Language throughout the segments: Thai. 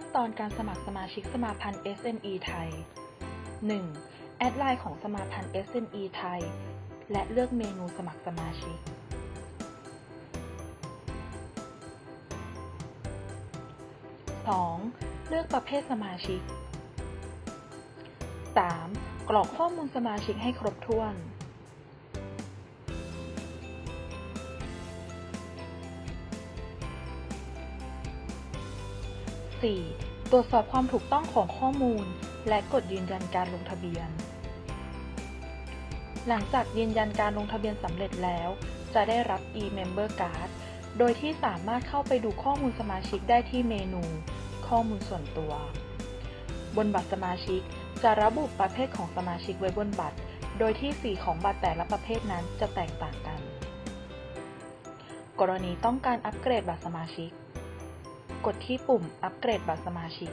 ขั้นตอนการสมัครสมาชิกสมาพันธ์ SME ไทย 1. แอดไลน์ของสมาพันธ์ SME ไทย และเลือกเมนูสมัครสมาชิก 2. เลือกประเภทสมาชิก 3. กรอกข้อมูลสมาชิกให้ครบถ้วน 4. ตรวจสอบความถูกต้องของข้อมูล และกดยืนยันการลงทะเบียน หลังจากยืนยันการลงทะเบียนสำเร็จแล้ว จะได้รับ e-member card โดยที่สามารถเข้าไปดูข้อมูลสมาชิกได้ที่เมนู ข้อมูลส่วนตัว บนบัตรสมาชิกจะระบุประเภทของสมาชิกไว้บนบัตร โดยที่สีของบัตรแต่ละประเภทนั้นจะแตกต่างกัน กรณีต้องการอัปเกรดบัตรสมาชิก กดที่ปุ่มอัปเกรดบัตรสมาชิก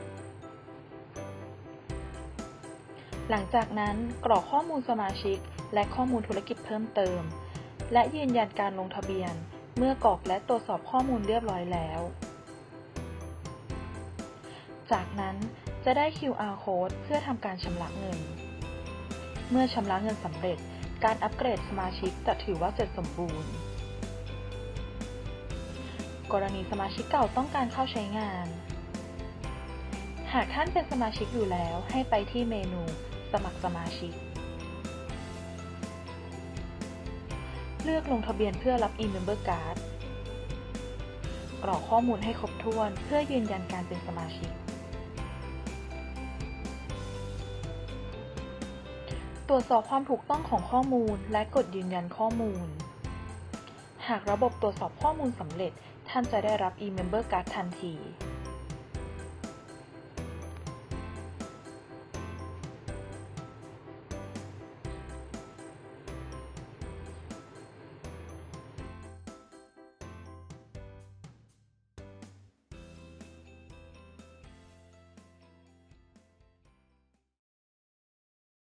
หลังจากนั้นกรอกข้อมูลสมาชิก และข้อมูลธุรกิจเพิ่มเติม และยืนยันการลงทะเบียน เมื่อกรอกและตรวจสอบข้อมูลเรียบร้อยแล้ว จากนั้นจะได้ QR code เพื่อทำการชำระเงิน เมื่อชำระเงินสำเร็จ การอัปเกรดสมาชิกจะถือว่าเสร็จสมบูรณ์ กรณีสมาชิกเก่าต้องการเข้าใช้งาน หากท่านเป็นสมาชิกอยู่แล้วให้ไปที่เมนู สมัครสมาชิก เลือกลงทะเบียนเพื่อรับ e-member card กรอกข้อมูลให้ครบถ้วนเพื่อยืนยันการเป็นสมาชิก ตรวจสอบความถูกต้องของข้อมูลและกดยืนยันข้อมูล หากระบบตรวจสอบข้อมูลสำเร็จ ท่านจะได้รับ e-member card ทันที